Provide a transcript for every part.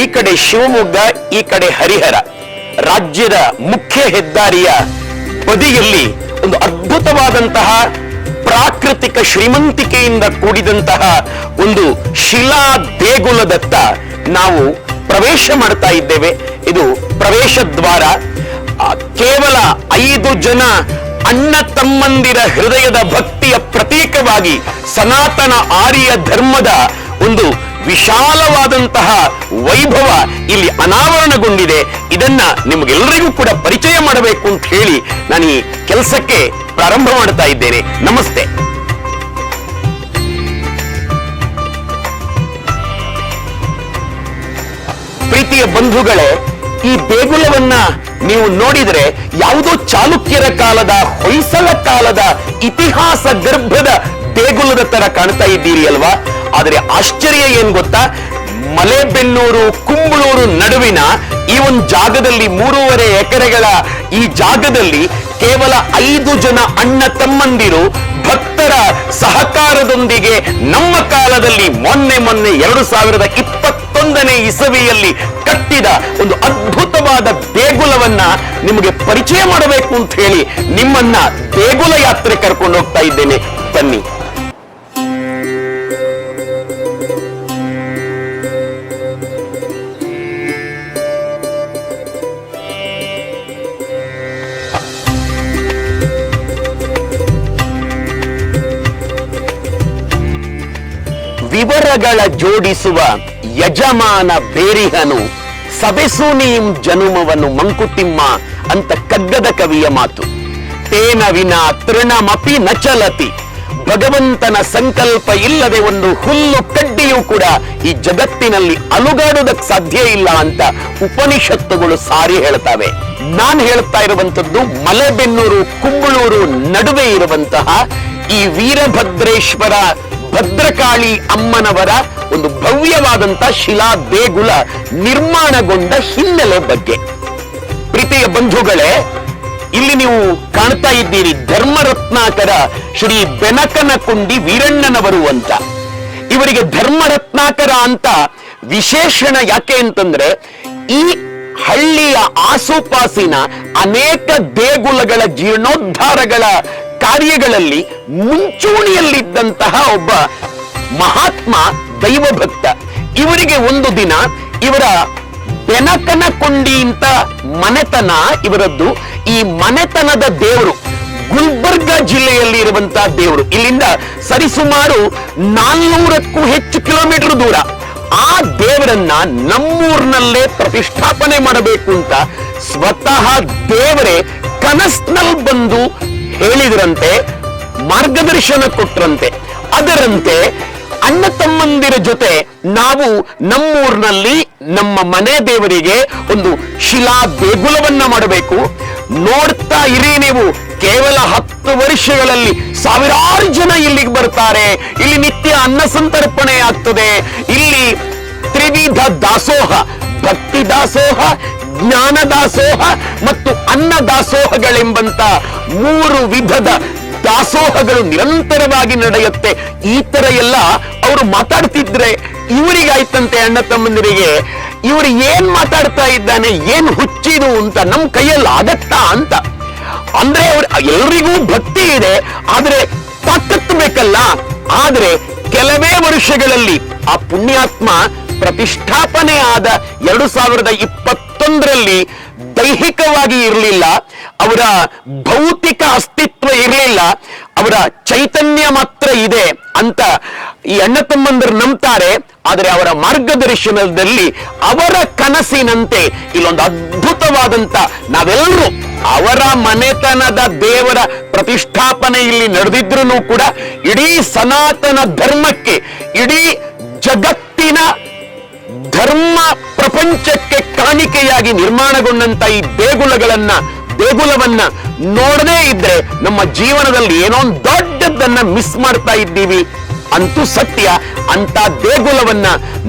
ಕಡೆ ಶಿವಮೊಗ್ಗ, ಈ ಕಡೆ ಹರಿಹರ. ರಾಜ್ಯದ ಮುಖ್ಯ ಹೆದ್ದಾರಿಯ ಬದಿಯಲ್ಲಿ ಒಂದು ಅದ್ಭುತವಾದಂತಹ ಪ್ರಾಕೃತಿಕ ಶ್ರೀಮಂತಿಕೆಯಿಂದ ಕೂಡಿದಂತಹ ಒಂದು ಶಿಲಾ ದೇಗುಲದತ್ತ ನಾವು ಪ್ರವೇಶ ಮಾಡ್ತಾ ಇದ್ದೇವೆ. ಇದು ಪ್ರವೇಶ ದ್ವಾರ. ಕೇವಲ ಐದು ಜನ ಅಣ್ಣ ತಮ್ಮಂದಿರ ಹೃದಯದ ಭಕ್ತಿಯ ಪ್ರತೀಕವಾಗಿ ಸನಾತನ ಆರ್ಯ ಧರ್ಮದ ಒಂದು ವಿಶಾಲವಾದಂತಹ ವೈಭವ ಇಲ್ಲಿ ಅನಾವರಣಗೊಂಡಿದೆ. ಇದನ್ನ ನಿಮಗೆಲ್ಲರಿಗೂ ಕೂಡ ಪರಿಚಯ ಮಾಡಬೇಕು ಅಂತ ಹೇಳಿ ನಾನು ಈ ಕೆಲಸಕ್ಕೆ ಪ್ರಾರಂಭ ಮಾಡ್ತಾ ಇದ್ದೇನೆ. ನಮಸ್ತೆ. ಪ್ರೀತಿಯ ಬಂಧುಗಳೇ, ಈ ದೇಗುಲವನ್ನ ನೀವು ನೋಡಿದರೆ ಯಾವುದೋ ಚಾಲುಕ್ಯರ ಕಾಲದ ಹೊಯ್ಸಳ ಕಾಲದ ಇತಿಹಾಸ ಗರ್ಭದ ದೇಗುಲದ ತರ ಕಾಣ್ತಾ ಇದ್ದೀರಿ ಅಲ್ವಾ? ಆದರೆ ಆಶ್ಚರ್ಯ ಏನ್ ಗೊತ್ತಾ? ಮಲೆಬೆನ್ನೂರು, ಕುಂಬಳೂರು ನಡುವಿನ ಈ ಒಂದು ಜಾಗದಲ್ಲಿ ಮೂರುವರೆ ಎಕರೆಗಳ ಈ ಜಾಗದಲ್ಲಿ ಕೇವಲ ಐದು ಜನ ಅಣ್ಣ ತಮ್ಮಂದಿರು ಭಕ್ತರ ಸಹಕಾರದೊಂದಿಗೆ ನಮ್ಮ ಕಾಲದಲ್ಲಿ ಮೊನ್ನೆ ಮೊನ್ನೆ ಎರಡು ಸಾವಿರದ ಇಪ್ಪತ್ತೊಂದನೇ ಇಸವಿಯಲ್ಲಿ ಕಟ್ಟಿದ ಒಂದು ಅದ್ಭುತವಾದ ದೇಗುಲವನ್ನ ನಿಮಗೆ ಪರಿಚಯ ಮಾಡಬೇಕು ಅಂತ ಹೇಳಿ ನಿಮ್ಮನ್ನ ದೇಗುಲ ಯಾತ್ರೆ ಕರ್ಕೊಂಡು ಹೋಗ್ತಾ ಇದ್ದೇನೆ. ಬನ್ನಿ. ವಿವರಗಳ ಜೋಡಿಸುವ ಯಜಮಾನ ಬೇರಿಹನು ಸಬೆಸು ನೀಂ ಜನುಮವನು ಮಂಕುತಿಮ್ಮ ಅಂತ ಕಗ್ಗದ ಕವಿಯ ಮಾತು. ತೇನ ವಿನ ತೃಣಮಪಿ ನ ಚಲತಿ ಭಗವಂತನ ಸಂಕಲ್ಪ ಇಲ್ಲದೆ ಒಂದು ಹುಲ್ಲು ಕಡ್ಡಿಯೂ ಕೂಡ ಈ ಜಗತ್ತಿನಲ್ಲಿ ಅಲುಗಾಡುವುದಕ್ಕೆ ಸಾಧ್ಯ ಇಲ್ಲ ಅಂತ ಉಪನಿಷತ್ತುಗಳು ಸಾರಿ ಹೇಳ್ತವೆ. ನಾನು ಹೇಳ್ತಾ ಇರುವಂತದ್ದು ಮಲೆಬೆನ್ನೂರು ಕುಂಬಳೂರು ನಡುವೆ ಇರುವಂತಹ ಈ ವೀರಭದ್ರೇಶ್ವರ ಭದ್ರಕಾಳಿ ಅಮ್ಮನವರ ಒಂದು ಭವ್ಯವಾದಂತ ಶಿಲಾ ದೇಗುಲ ನಿರ್ಮಾಣಗೊಂಡ ಹಿನ್ನೆಲೆ ಬಗ್ಗೆ. ಪ್ರೀತಿಯ ಬಂಧುಗಳೇ, ಇಲ್ಲಿ ನೀವು ಕಾಣ್ತಾ ಇದ್ದೀರಿ ಧರ್ಮರತ್ನಾಕರ ಶ್ರೀ ಬೆನಕನಕುಂಡಿ ವೀರಣ್ಣನವರು ಅಂತ. ಇವರಿಗೆ ಧರ್ಮರತ್ನಾಕರ ಅಂತ ವಿಶೇಷಣ ಯಾಕೆ ಅಂತಂದ್ರೆ, ಈ ಹಳ್ಳಿಯ ಆಸುಪಾಸಿನ ಅನೇಕ ದೇಗುಲಗಳ ಜೀರ್ಣೋದ್ಧಾರಗಳ ಕಾರ್ಯಗಳಲ್ಲಿ ಮುಂಚೂಣಿಯಲ್ಲಿದ್ದಂತಹ ಒಬ್ಬ ಮಹಾತ್ಮ ದೈವಭಕ್ತ. ಇವರಿಗೆ ಒಂದು ದಿನ ಇವರ ಬೆನಕನಕೊಂಡಿ ಅಂತ ಮನೆತನ ಇವರದ್ದು. ಈ ಮನೆತನದ ದೇವರು ಗುಲ್ಬರ್ಗ ಜಿಲ್ಲೆಯಲ್ಲಿ ಇರುವಂತಹ ದೇವರು. ಇಲ್ಲಿಂದ ಸರಿಸುಮಾರು ನಾಲ್ನೂರಕ್ಕೂ ಹೆಚ್ಚು ಕಿಲೋಮೀಟರ್ ದೂರ. ಆ ದೇವರನ್ನ ನಮ್ಮೂರ್ನಲ್ಲೇ ಪ್ರತಿಷ್ಠಾಪನೆ ಮಾಡಬೇಕು ಅಂತ ಸ್ವತಃ ದೇವರೇ ಕನಸ್ನಲ್ಲಿ ಬಂದು ಹೇಳಿದ್ರಂತೆ, ಮಾರ್ಗದರ್ಶನ ಕೊಟ್ರಂತೆ. ಅದರಂತೆ ಅಣ್ಣ ತಮ್ಮಂದಿರ ಜೊತೆ ನಾವು ನಮ್ಮೂರಿನಲ್ಲಿ ನಮ್ಮ ಮನೆ ದೇವರಿಗೆ ಒಂದು ಶಿಲಾ ದೇಗುಲವನ್ನ ಮಾಡಬೇಕು. ನೋಡ್ತಾ ಇರಿ ನೀವು, ಕೇವಲ ಹತ್ತು ವರ್ಷಗಳಲ್ಲಿ ಸಾವಿರಾರು ಜನ ಇಲ್ಲಿಗೆ ಬರ್ತಾರೆ. ಇಲ್ಲಿ ನಿತ್ಯ ಅನ್ನ ಸಂತರ್ಪಣೆ ಆಗ್ತದೆ. ಇಲ್ಲಿ ತ್ರಿವಿಧ ದಾಸೋಹ, ಭಕ್ತಿ ದಾಸೋಹ ಜ್ಞಾನ ದಾಸೋಹ ಮತ್ತು ಅನ್ನ ದಾಸೋಹಗಳೆಂಬಂತ ಮೂರು ವಿಧದ ದಾಸೋಹಗಳು ನಿರಂತರವಾಗಿ ನಡೆಯುತ್ತೆ. ಈ ತರ ಎಲ್ಲ ಅವರು ಮಾತಾಡ್ತಿದ್ರೆ ಇವರಿಗಾಯ್ತಂತೆ ಅಣ್ಣ ತಮ್ಮಂದಿರಿಗೆ, ಇವರು ಏನ್ ಮಾತಾಡ್ತಾ ಇದ್ದಾನೆ, ಏನ್ ಹುಚ್ಚಿದು ಅಂತ ನಮ್ ಕೈಯಲ್ಲಿ ಆಗತ್ತಾ ಅಂತ. ಅಂದ್ರೆ ಅವ್ರ ಎಲ್ರಿಗೂ ಭಕ್ತಿ ಇದೆ, ಆದ್ರೆ ಬೇಕಲ್ಲ. ಆದ್ರೆ ಕೆಲವೇ ವರ್ಷಗಳಲ್ಲಿ ಆ ಪುಣ್ಯಾತ್ಮ ಪ್ರತಿಷ್ಠಾಪನೆ ಆದ ಎರಡು ಸಾವಿರದ ಇಪ್ಪತ್ತೊಂದರಲ್ಲಿ ದೈಹಿಕವಾಗಿ ಇರಲಿಲ್ಲ, ಅವರ ಭೌತಿಕ ಅಸ್ತಿತ್ವ ಇರಲಿಲ್ಲ, ಅವರ ಚೈತನ್ಯ ಮಾತ್ರ ಇದೆ ಅಂತ ಈ ಅಣ್ಣ ತಮ್ಮಂದರು ನಂಬ್ತಾರೆ. ಆದರೆ ಅವರ ಮಾರ್ಗದರ್ಶನದಲ್ಲಿ ಅವರ ಕನಸಿನಂತೆ ಇಲ್ಲೊಂದು ಅದ್ಭುತವಾದಂತ ನಾವೆಲ್ಲರೂ ಅವರ ಮನೆತನದ ದೇವರ ಪ್ರತಿಷ್ಠಾಪನೆ ಇಲ್ಲಿ ನಡೆದಿದ್ರು ಕೂಡ ಇಡೀ ಸನಾತನ ಧರ್ಮಕ್ಕೆ, ಇಡೀ ಜಗತ್ತಿನ ಧರ್ಮ ಪ್ರಪಂಚಕ್ಕೆ ಕಾಣಿಕೆಯಾಗಿ ನಿರ್ಮಾಣಗೊಂಡಂತ ಈ ದೇಗುಲಗಳನ್ನ, ದೇಗುಲವನ್ನ ನೋಡದೇ ಇದ್ರೆ ನಮ್ಮ ಜೀವನದಲ್ಲಿ ಏನೋ ದೊಡ್ಡದನ್ನ ಮಿಸ್ ಮಾಡ್ತಾ ಇದ್ದೀವಿ. ಅಂತೂ ಸತ್ಯ ಅಂತ ದೇಗುಲವನ್ನ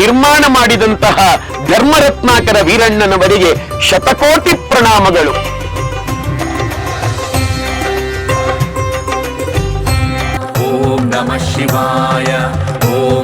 ನಿರ್ಮಾಣ ಮಾಡಿದಂತಹ ಧರ್ಮರತ್ನಾಕರ ವೀರಣ್ಣನವರಿಗೆ ಶತಕೋಟಿ ಪ್ರಣಾಮಗಳು. ಓಂ ನಮ ಶಿವಾಯ, ಓಂ